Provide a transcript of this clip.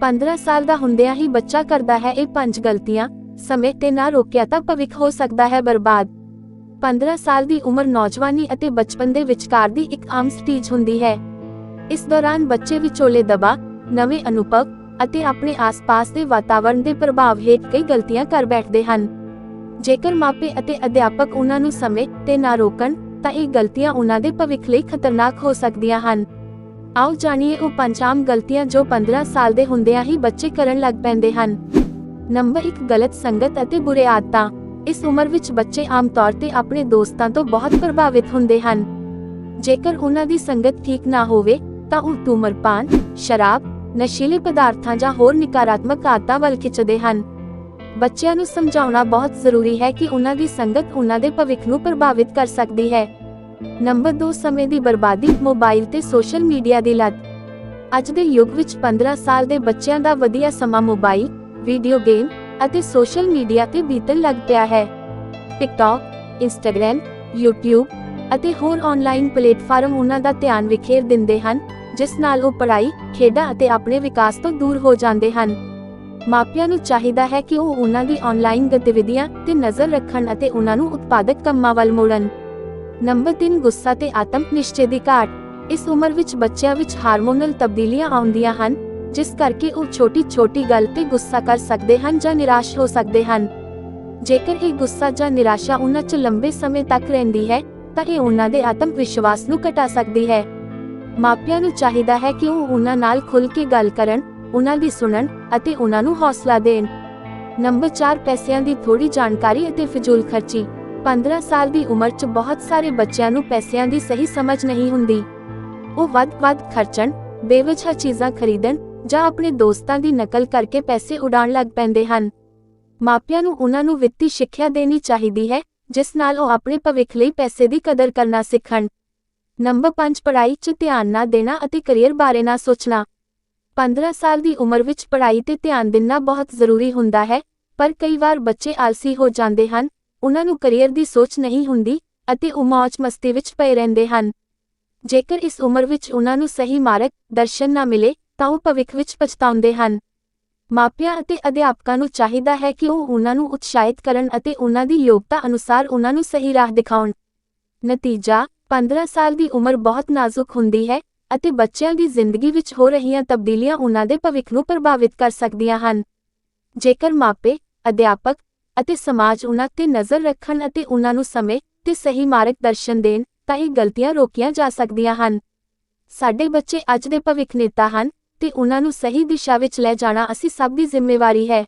15 ਸਾਲ ਦਾ ਹੁੰਦਿਆਂ ਹੀ ਬੱਚਾ ਕਰਦਾ ਹੈ ਇਹ ਪੰਜ ਗਲਤੀਆਂ, ਸਮੇਂ ਤੇ ਨਾ ਰੋਕਿਆ ਤਾਂ ਭਵਿੱਖ ਹੋ ਸਕਦਾ ਹੈ ਬਰਬਾਦ। 15 ਸਾਲ ਦੀ ਉਮਰ ਨੌਜਵਾਨੀ ਅਤੇ ਬਚਪਨ ਦੇ ਵਿਚਕਾਰ ਦੀ ਇੱਕ ਆਮ ਸਟੇਜ ਹੁੰਦੀ ਹੈ। ਇਸ ਦੌਰਾਨ ਬੱਚੇ ਵਿਚੋਲੇ ਦਬਾ, ਨਵੇਂ ਅਨੁਭਵ ਅਤੇ ਆਪਣੇ ਆਸ-ਪਾਸ ਦੇ ਵਾਤਾਵਰਣ ਦੇ ਪ੍ਰਭਾਵ ਹੇਠ ਕਈ ਗਲਤੀਆਂ ਕਰ ਬੈਠਦੇ ਹਨ। ਜੇਕਰ ਮਾਪੇ ਅਤੇ ਅਧਿਆਪਕ ਉਹਨਾਂ ਨੂੰ ਸਮੇਂ ਤੇ ਨਾ ਰੋਕਣ, ਤਾਂ ਇਹ ਗਲਤੀਆਂ ਉਹਨਾਂ ਦੇ ਭਵਿੱਖ ਲਈ ਖਤਰਨਾਕ ਹੋ ਸਕਦੀਆਂ ਹਨ। ਆਓ ਜਾਣੀਏ ਉਹ ਪੰਜ ਆਮ ਗਲਤੀਆਂ ਜੋ 15 ਸਾਲ ਦੇ ਹੁੰਦਿਆਂ ਹੀ ਬੱਚੇ ਕਰਨ ਲੱਗ ਪੈਂਦੇ ਹਨ। ਨੰਬਰ 1 ਗਲਤ ਸੰਗਤ ਅਤੇ ਬੁਰੇ ਆਦਤਾਂ। ਇਸ ਉਮਰ ਵਿੱਚ ਬੱਚੇ ਆਮ ਤੌਰ ਤੇ ਆਪਣੇ ਦੋਸਤਾਂ ਤੋਂ ਬਹੁਤ ਪ੍ਰਭਾਵਿਤ ਹੁੰਦੇ ਹਨ। ਜੇਕਰ ਉਹਨਾਂ ਦੀ ਸੰਗਤ ਠੀਕ ਨਾ ਹੋਵੇ, ਤਾਂ ਉਹ ਧੂਮਰਪਾਨ, ਸ਼ਰਾਬ, ਨਸ਼ੀਲੇ ਪਦਾਰਥਾਂ ਜਾਂ ਹੋਰ ਨਕਾਰਾਤਮਕ ਆਦਤਾਂ ਵੱਲ ਖਿੱਚਦੇ ਹਨ। ਬੱਚਿਆਂ ਨੂੰ ਸਮਝਾਉਣਾ ਬਹੁਤ ਜ਼ਰੂਰੀ ਹੈ ਕਿ ਉਹਨਾਂ ਦੀ ਸੰਗਤ ਉਹਨਾਂ ਦੇ ਭਵਿੱਖ ਨੂੰ ਪ੍ਰਭਾਵਿਤ ਕਰ ਸਕਦੀ ਹੈ। ਨੰਬਰ 2 ਸਮੇਂ ਦੀ ਬਰਬਾਦੀ, ਮੋਬਾਈਲ ਤੇ ਸੋਸ਼ਲ ਮੀਡੀਆ ਦੀ ਲਤ। ਅੱਜ ਦੇ ਯੁੱਗ ਵਿੱਚ 15 ਸਾਲ ਦੇ ਬੱਚਿਆਂ ਦਾ ਵਧੀਆ ਸਮਾਂ ਮੋਬਾਈਲ, ਵੀਡੀਓ ਗੇਮ ਅਤੇ ਸੋਸ਼ਲ ਮੀਡੀਆ ਤੇ ਬੀਤਣ ਲੱਗ ਪਿਆ ਹੈ। ਟਿਕਟੌਕ ਇੰਸਟਾਗ੍ਰam YouTube ਅਤੇ ਹੋਰ ਆਨਲਾਈਨ ਪਲੇਟਫਾਰਮ ਉਹਨਾਂ ਦਾ ਧਿਆਨ ਵਿਖੇਰ ਦਿੰਦੇ ਹਨ, ਜਿਸ ਨਾਲ ਉਹ ਪੜ੍ਹਾਈ, ਖੇਡਾਂ ਅਤੇ ਆਪਣੇ ਵਿਕਾਸ ਤੋਂ ਦੂਰ ਹੋ ਜਾਂਦੇ ਹਨ। ਮਾਪਿਆਂ ਨੂੰ ਚਾਹੀਦਾ ਹੈ ਕਿ ਉਹ ਉਹਨਾਂ ਦੀ ਆਨਲਾਈਨ ਗਤੀਵਿਧੀਆਂ ਤੇ ਨਜ਼ਰ ਰੱਖਣ ਅਤੇ ਉਹਨਾਂ ਨੂੰ ਉਤਪਾਦਕ ਕੰਮਾਂ ਵੱਲ ਮੋੜਨ। ਨੰਬਰ 3 ਗੁੱਸਾ ਤੇ ਆਤਮ ਨਿਸ਼ਚੇ ਦੀ ਘਾਟ। ਇਸ ਉਮਰ ਵਿੱਚ ਬੱਚਿਆਂ ਵਿੱਚ ਹਾਰਮੋਨਲ ਤਬਦੀਲੀਆਂ ਆਉਂਦੀਆਂ ਹਨ, ਜਿਸ ਕਰਕੇ ਉਹ ਛੋਟੀ-ਛੋਟੀ ਗੱਲ ਤੇ ਗੁੱਸਾ ਕਰ ਸਕਦੇ ਹਨ ਜਾਂ ਨਿਰਾਸ਼ ਹੋ ਸਕਦੇ ਹਨ। ਜੇਕਰ ਇਹ ਗੁੱਸਾ ਜਾਂ ਨਿਰਾਸ਼ਾ ਉਹਨਾਂ 'ਚ ਲੰਬੇ ਸਮੇਂ ਤੱਕ ਰਹਿੰਦੀ ਹੈ, ਤਾਂ ਇਹ ਉਹਨਾਂ ਦੇ ਆਤਮ ਵਿਸ਼ਵਾਸ ਨੂੰ ਘਟਾ ਸਕਦੀ ਹੈ। ਮਾਪਿਆਂ ਨੂੰ ਚਾਹੀਦਾ ਹੈ ਕਿ ਉਹ ਉਹਨਾਂ ਨਾਲ ਖੁੱਲ੍ਹ ਕੇ ਗੱਲ ਕਰਨ, ਉਹਨਾਂ ਦੀ ਸੁਣਨ ਅਤੇ ਉਹਨਾਂ ਨੂੰ ਹੌਸਲਾ ਦੇਣ। ਨੰਬਰ 4 ਪੈਸਿਆਂ ਦੀ ਥੋੜੀ ਜਾਣਕਾਰੀ ਅਤੇ ਫਿਜ਼ੂਲ ਖਰਚੀ। 15 ਸਾਲ ਦੀ ਉਮਰ 'ਚ ਬਹੁਤ ਸਾਰੇ ਬੱਚਿਆਂ ਨੂੰ ਪੈਸਿਆਂ ਦੀ ਸਹੀ ਸਮਝ ਨਹੀਂ ਹੁੰਦੀ। ਉਹ ਵੱਧ-ਵੱਧ ਖਰਚਣ, ਬੇਵਜ੍ਹਾ ਚੀਜ਼ਾਂ ਖਰੀਦਣ ਜਾਂ ਆਪਣੇ ਦੋਸਤਾਂ ਦੀ ਨਕਲ ਕਰਕੇ ਪੈਸੇ ਉਡਾਉਣ ਲੱਗ ਪੈਂਦੇ ਹਨ। ਮਾਪਿਆਂ ਨੂੰ ਉਹਨਾਂ ਨੂੰ ਵਿੱਤੀ ਸਿੱਖਿਆ ਦੇਣੀ ਚਾਹੀਦੀ ਹੈ, ਜਿਸ ਨਾਲ ਉਹ ਆਪਣੇ ਭਵਿੱਖ ਲਈ ਪੈਸੇ ਦੀ ਕਦਰ ਕਰਨਾ ਸਿੱਖਣ। ਨੰਬਰ 5 ਪੜ੍ਹਾਈ 'ਚ ਧਿਆਨ ਨਾ ਦੇਣਾ ਅਤੇ ਕੈਰੀਅਰ ਬਾਰੇ ਨਾ ਸੋਚਣਾ। 15 ਸਾਲ ਦੀ ਉਮਰ ਵਿੱਚ ਪੜ੍ਹਾਈ ਤੇ ਧਿਆਨ ਦੇਣਾ ਬਹੁਤ ਜ਼ਰੂਰੀ ਹੁੰਦਾ ਹੈ, ਪਰ ਕਈ ਵਾਰ ਬੱਚੇ ਆਲਸੀ ਹੋ ਜਾਂਦੇ ਹਨ ਉਹਨਾਂ ਨੂੰ ਕੈਰੀਅਰ ਦੀ ਸੋਚ ਨਹੀਂ ਹੁੰਦੀ ਅਤੇ ਉਹ ਮੌਜ ਮਸਤੀ ਵਿੱਚ ਪਏ ਰਹਿੰਦੇ ਹਨ। ਜੇਕਰ ਇਸ ਉਮਰ ਵਿੱਚ ਉਹਨਾਂ ਨੂੰ ਸਹੀ ਮਾਰਗ, ਦਰਸ਼ਨ ਨਾ ਮਿਲੇ, ਤਾਂ ਉਹ ਭਵਿੱਖ ਵਿੱਚ ਪਛਤਾਉਂਦੇ ਹਨ। ਮਾਪਿਆਂ ਅਤੇ ਅਧਿਆਪਕਾਂ ਨੂੰ ਚਾਹੀਦਾ ਹੈ ਕਿ ਉਹ ਉਹਨਾਂ ਨੂੰ ਉਤਸ਼ਾਹਿਤ ਕਰਨ ਅਤੇ ਉਹਨਾਂ ਦੀ ਯੋਗਤਾ ਅਨੁਸਾਰ ਉਹਨਾਂ ਨੂੰ ਸਹੀ ਰਾਹ ਦਿਖਾਉਣ। ਨਤੀਜਾ 15 ਸਾਲ ਦੀ ਉਮਰ ਬਹੁਤ ਨਾਜ਼ੁਕ ਹੁੰਦੀ ਹੈ ਅਤੇ ਬੱਚਿਆਂ ਦੀ ਜ਼ਿੰਦਗੀ ਵਿੱਚ ਹੋ ਰਹੀਆਂ ਤਬਦੀਲੀਆਂ ਉਹਨਾਂ ਦੇ ਭਵਿੱਖ ਨੂੰ ਪ੍ਰਭਾਵਿਤ ਕਰ ਸਕਦੀਆਂ ਹਨ। ਜੇਕਰ ਮਾਪੇ, ਅਧਿਆਪਕ ਅਤੇ ਸਮਾਜ ਉਹਨਾਂ ਤੇ ਨਜ਼ਰ ਰੱਖਣ ਅਤੇ ਉਹਨਾਂ ਨੂੰ ਸਮੇਂ ਤੇ ਸਹੀ ਮਾਰਗਦਰਸ਼ਨ ਦੇਣ ਤਾਂ ਇਹ ਗਲਤੀਆਂ ਰੋਕੀਆਂ ਜਾ ਸਕਦੀਆਂ ਹਨ। ਸਾਡੇ ਬੱਚੇ ਅੱਜ ਦੇ ਭਵਿੱਖ ਨੇਤਾ ਹਨ ਤੇ ਉਹਨਾਂ ਨੂੰ ਸਹੀ ਦਿਸ਼ਾ ਵਿੱਚ ਲੈ ਜਾਣਾ ਅਸੀਂ ਸਭ ਦੀ ਜ਼ਿੰਮੇਵਾਰੀ ਹੈ।